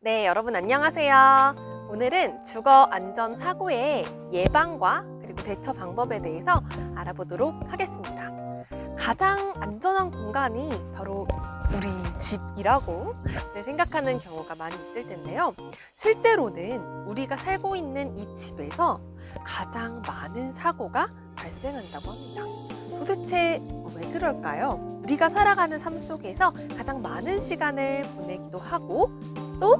네, 여러분 안녕하세요. 오늘은 주거 안전 사고의 예방과 그리고 대처 방법에 대해서 알아보도록 하겠습니다. 가장 안전한 공간이 바로 우리 집이라고 네, 생각하는 경우가 많이 있을 텐데요. 실제로는 우리가 살고 있는 이 집에서 가장 많은 사고가 발생한다고 합니다. 도대체 왜 그럴까요? 우리가 살아가는 삶 속에서 가장 많은 시간을 보내기도 하고 또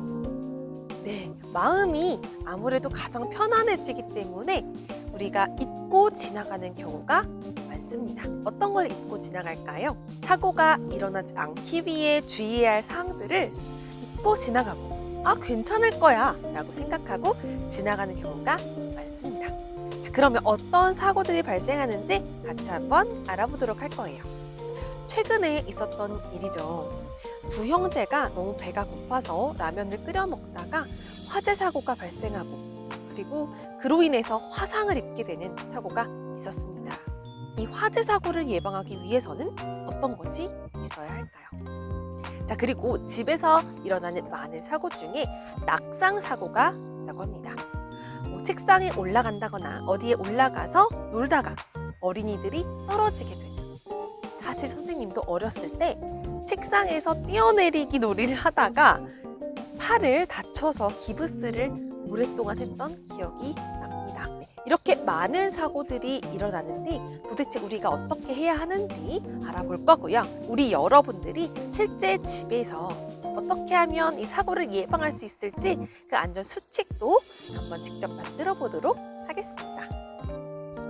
네, 마음이 아무래도 가장 편안해지기 때문에 우리가 잊고 지나가는 경우가 많습니다. 어떤 걸 잊고 지나갈까요? 사고가 일어나지 않기 위해 주의해야 할 사항들을 잊고 지나가고 아 괜찮을 거야 라고 생각하고 지나가는 경우가 많습니다. 자, 그러면 어떤 사고들이 발생하는지 같이 한번 알아보도록 할 거예요. 최근에 있었던 일이죠. 두 형제가 너무 배가 고파서 라면을 끓여 먹다가 화재 사고가 발생하고 그리고 그로 인해서 화상을 입게 되는 사고가 있었습니다. 이 화재 사고를 예방하기 위해서는 어떤 것이 있어야 할까요? 자, 그리고 집에서 일어나는 많은 사고 중에 낙상 사고가 있다고 합니다. 뭐 책상에 올라간다거나 어디에 올라가서 놀다가 어린이들이 떨어지게 되는 사실 선생님도 어렸을 때 책상에서 뛰어내리기 놀이를 하다가 팔을 다쳐서 기부스를 오랫동안 했던 기억이 납니다. 이렇게 많은 사고들이 일어나는데 도대체 우리가 어떻게 해야 하는지 알아볼 거고요. 우리 여러분들이 실제 집에서 어떻게 하면 이 사고를 예방할 수 있을지 그 안전 수칙도 한번 직접 만들어 보도록 하겠습니다.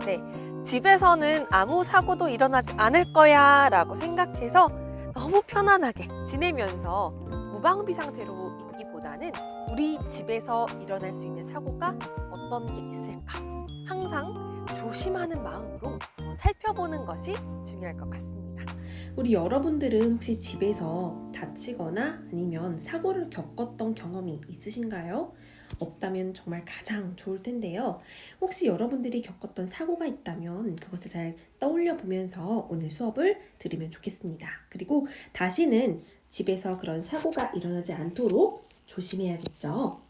네. 집에서는 아무 사고도 일어나지 않을 거야 라고 생각해서 너무 편안하게 지내면서 무방비 상태로 있기보다는 우리 집에서 일어날 수 있는 사고가 어떤 게 있을까 항상 조심하는 마음으로 살펴보는 것이 중요할 것 같습니다. 우리 여러분들은 혹시 집에서 다치거나 아니면 사고를 겪었던 경험이 있으신가요? 없다면 정말 가장 좋을 텐데요. 혹시 여러분들이 겪었던 사고가 있다면 그것을 잘 떠올려 보면서 오늘 수업을 들으면 좋겠습니다. 그리고 다시는 집에서 그런 사고가 일어나지 않도록 조심해야겠죠.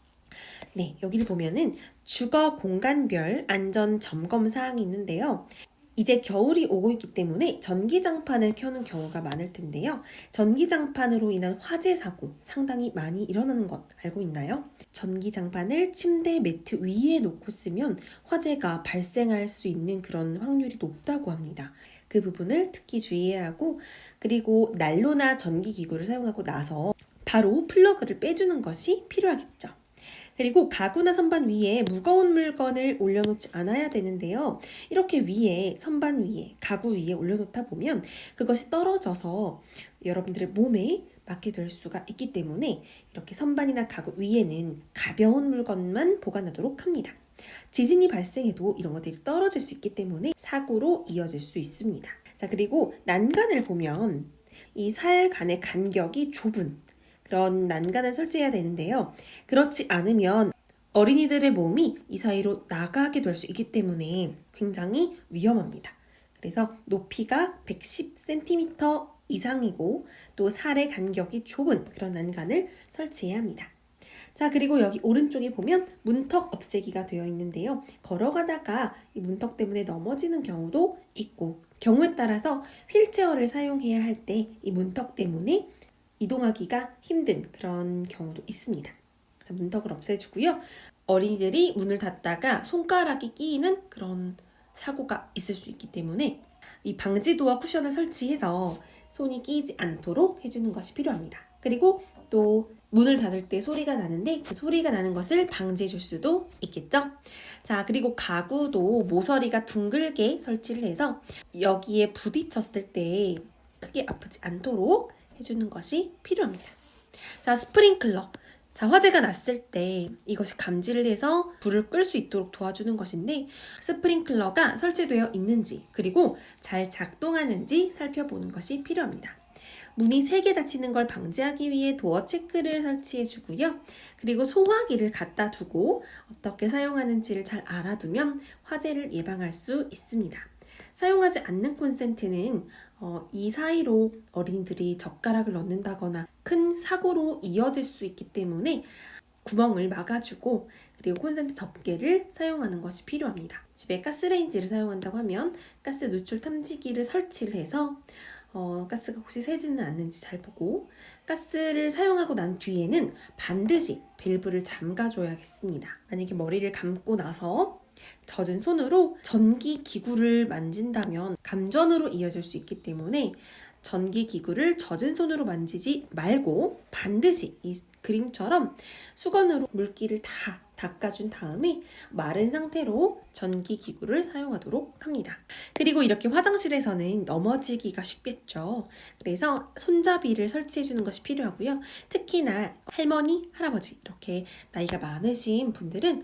네, 여기를 보면은 주거 공간별 안전 점검 사항이 있는데요. 이제 겨울이 오고 있기 때문에 전기장판을 켜는 경우가 많을 텐데요. 전기장판으로 인한 화재 사고 상당히 많이 일어나는 것 알고 있나요? 전기장판을 침대 매트 위에 놓고 쓰면 화재가 발생할 수 있는 그런 확률이 높다고 합니다. 그 부분을 특히 주의해야 하고 그리고 난로나 전기기구를 사용하고 나서 바로 플러그를 빼주는 것이 필요하겠죠. 그리고 가구나 선반 위에 무거운 물건을 올려놓지 않아야 되는데요. 이렇게 위에, 선반 위에, 가구 위에 올려놓다 보면 그것이 떨어져서 여러분들의 몸에 맞게 될 수가 있기 때문에 이렇게 선반이나 가구 위에는 가벼운 물건만 보관하도록 합니다. 지진이 발생해도 이런 것들이 떨어질 수 있기 때문에 사고로 이어질 수 있습니다. 자, 그리고 난간을 보면 이 살 간의 간격이 좁은 그런 난간을 설치해야 되는데요. 그렇지 않으면 어린이들의 몸이 이 사이로 나가게 될 수 있기 때문에 굉장히 위험합니다. 그래서 높이가 110cm 이상이고 또 살의 간격이 좁은 그런 난간을 설치해야 합니다. 자, 그리고 여기 오른쪽에 보면 문턱 없애기가 되어 있는데요. 걸어가다가 이 문턱 때문에 넘어지는 경우도 있고, 경우에 따라서 휠체어를 사용해야 할 때 이 문턱 때문에 이동하기가 힘든 그런 경우도 있습니다. 그래서 문턱을 없애주고요. 어린이들이 문을 닫다가 손가락이 끼이는 그런 사고가 있을 수 있기 때문에 이 방지도어 쿠션을 설치해서 손이 끼이지 않도록 해주는 것이 필요합니다. 그리고 또 문을 닫을 때 소리가 나는데 그 소리가 나는 것을 방지해 줄 수도 있겠죠. 자, 그리고 가구도 모서리가 둥글게 설치를 해서 여기에 부딪혔을 때 크게 아프지 않도록 해주는 것이 필요합니다. 자, 스프링클러. 자, 화재가 났을 때 이것이 감지를 해서 불을 끌 수 있도록 도와주는 것인데 스프링클러가 설치되어 있는지 그리고 잘 작동하는지 살펴보는 것이 필요합니다. 문이 세게 닫히는 걸 방지하기 위해 도어 체크를 설치해 주고요. 그리고 소화기를 갖다 두고 어떻게 사용하는지를 잘 알아두면 화재를 예방할 수 있습니다. 사용하지 않는 콘센트는 어, 이 사이로 어린이들이 젓가락을 넣는다거나 큰 사고로 이어질 수 있기 때문에 구멍을 막아주고 그리고 콘센트 덮개를 사용하는 것이 필요합니다. 집에 가스레인지를 사용한다고 하면 가스 누출 탐지기를 설치를 해서 어, 가스가 혹시 새지는 않는지 잘 보고 가스를 사용하고 난 뒤에는 반드시 밸브를 잠가줘야겠습니다. 만약에 머리를 감고 나서 젖은 손으로 전기 기구를 만진다면 감전으로 이어질 수 있기 때문에 전기 기구를 젖은 손으로 만지지 말고 반드시 이 그림처럼 수건으로 물기를 다 닦아준 다음에 마른 상태로 전기 기구를 사용하도록 합니다. 그리고 이렇게 화장실에서는 넘어지기가 쉽겠죠. 그래서 손잡이를 설치해 주는 것이 필요하고요. 특히나 할머니, 할아버지 이렇게 나이가 많으신 분들은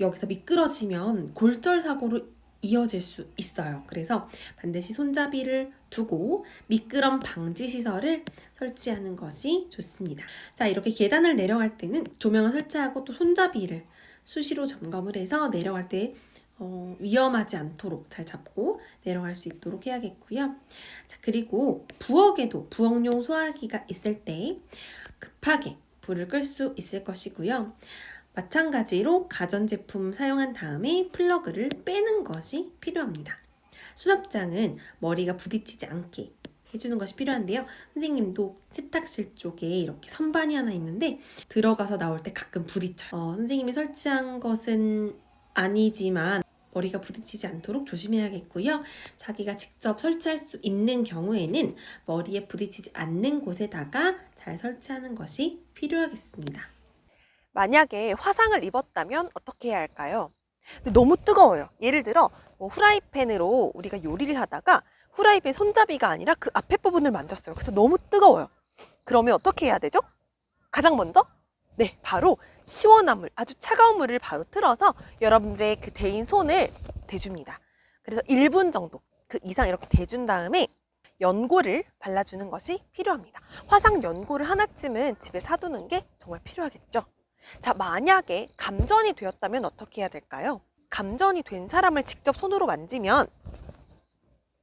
여기서 미끄러지면 골절 사고로 이어질 수 있어요. 그래서 반드시 손잡이를 두고 미끄럼 방지 시설을 설치하는 것이 좋습니다. 자, 이렇게 계단을 내려갈 때는 조명을 설치하고 또 손잡이를 수시로 점검을 해서 내려갈 때 어, 위험하지 않도록 잘 잡고 내려갈 수 있도록 해야겠고요. 자, 그리고 부엌에도 부엌용 소화기가 있을 때 급하게 불을 끌 수 있을 것이고요. 마찬가지로 가전제품 사용한 다음에 플러그를 빼는 것이 필요합니다. 수납장은 머리가 부딪히지 않게 해주는 것이 필요한데요. 선생님도 세탁실 쪽에 이렇게 선반이 하나 있는데 들어가서 나올 때 가끔 부딪혀요. 어, 선생님이 설치한 것은 아니지만 머리가 부딪히지 않도록 조심해야겠고요. 자기가 직접 설치할 수 있는 경우에는 머리에 부딪히지 않는 곳에다가 잘 설치하는 것이 필요하겠습니다. 만약에 화상을 입었다면 어떻게 해야 할까요? 너무 뜨거워요. 예를 들어 뭐 후라이팬으로 우리가 요리를 하다가 후라이팬 손잡이가 아니라 그 앞에 부분을 만졌어요. 그래서 너무 뜨거워요. 그러면 어떻게 해야 되죠? 가장 먼저 네, 바로 시원한 물, 아주 차가운 물을 바로 틀어서 여러분들의 그 대인 손을 대줍니다. 그래서 1분 정도 그 이상 이렇게 대준 다음에 연고를 발라주는 것이 필요합니다. 화상 연고를 하나쯤은 집에 사두는 게 정말 필요하겠죠. 자, 만약에 감전이 되었다면 어떻게 해야 될까요? 감전이 된 사람을 직접 손으로 만지면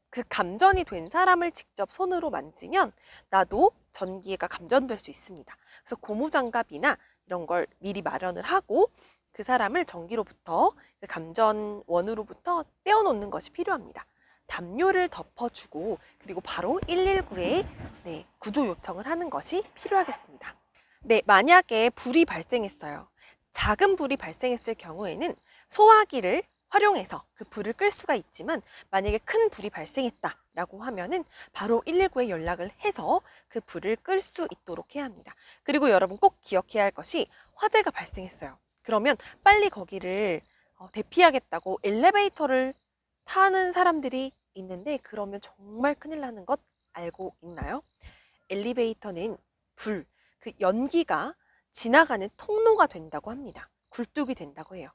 그 감전이 된 사람을 직접 손으로 만지면 나도 전기가 감전될 수 있습니다. 그래서 고무장갑이나 이런 걸 미리 마련을 하고 그 사람을 전기로부터 그 감전원으로부터 떼어놓는 것이 필요합니다. 담요를 덮어주고 그리고 바로 119에 네, 구조 요청을 하는 것이 필요하겠습니다. 네, 만약에 불이 발생했어요. 작은 불이 발생했을 경우에는 소화기를 활용해서 그 불을 끌 수가 있지만 만약에 큰 불이 발생했다라고 하면은 바로 119에 연락을 해서 그 불을 끌 수 있도록 해야 합니다. 그리고 여러분 꼭 기억해야 할 것이 화재가 발생했어요. 그러면 빨리 거기를 어, 대피하겠다고 엘리베이터를 타는 사람들이 있는데 그러면 정말 큰일 나는 것 알고 있나요? 엘리베이터는 불, 그 연기가 지나가는 통로가 된다고 합니다. 굴뚝이 된다고 해요.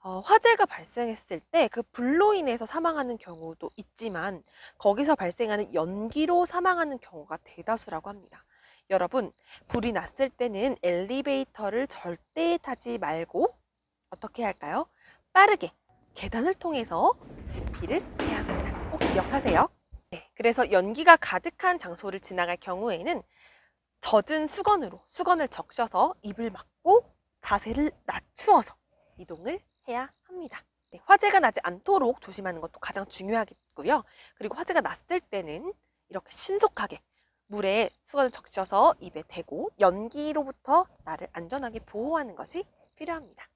어, 화재가 발생했을 때 그 불로 인해서 사망하는 경우도 있지만 거기서 발생하는 연기로 사망하는 경우가 대다수라고 합니다. 여러분, 불이 났을 때는 엘리베이터를 절대 타지 말고 어떻게 할까요? 빠르게 계단을 통해서 대피를 해야 합니다. 꼭 기억하세요. 네, 그래서 연기가 가득한 장소를 지나갈 경우에는 젖은 수건으로 수건을 적셔서 입을 막고 자세를 낮추어서 이동을 해야 합니다. 네, 화재가 나지 않도록 조심하는 것도 가장 중요하겠고요. 그리고 화재가 났을 때는 이렇게 신속하게 물에 수건을 적셔서 입에 대고 연기로부터 나를 안전하게 보호하는 것이 필요합니다.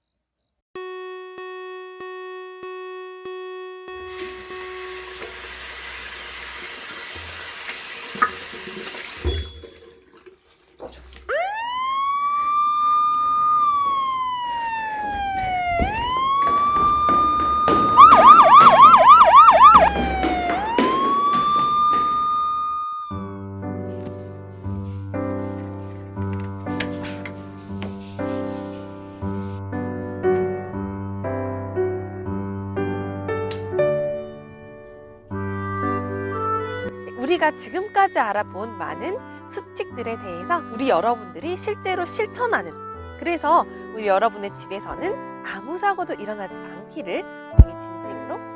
우리가 지금까지 알아본 많은 수칙들에 대해서 우리 여러분들이 실제로 실천하는 그래서 우리 여러분의 집에서는 아무 사고도 일어나지 않기를 선생님이 진심으로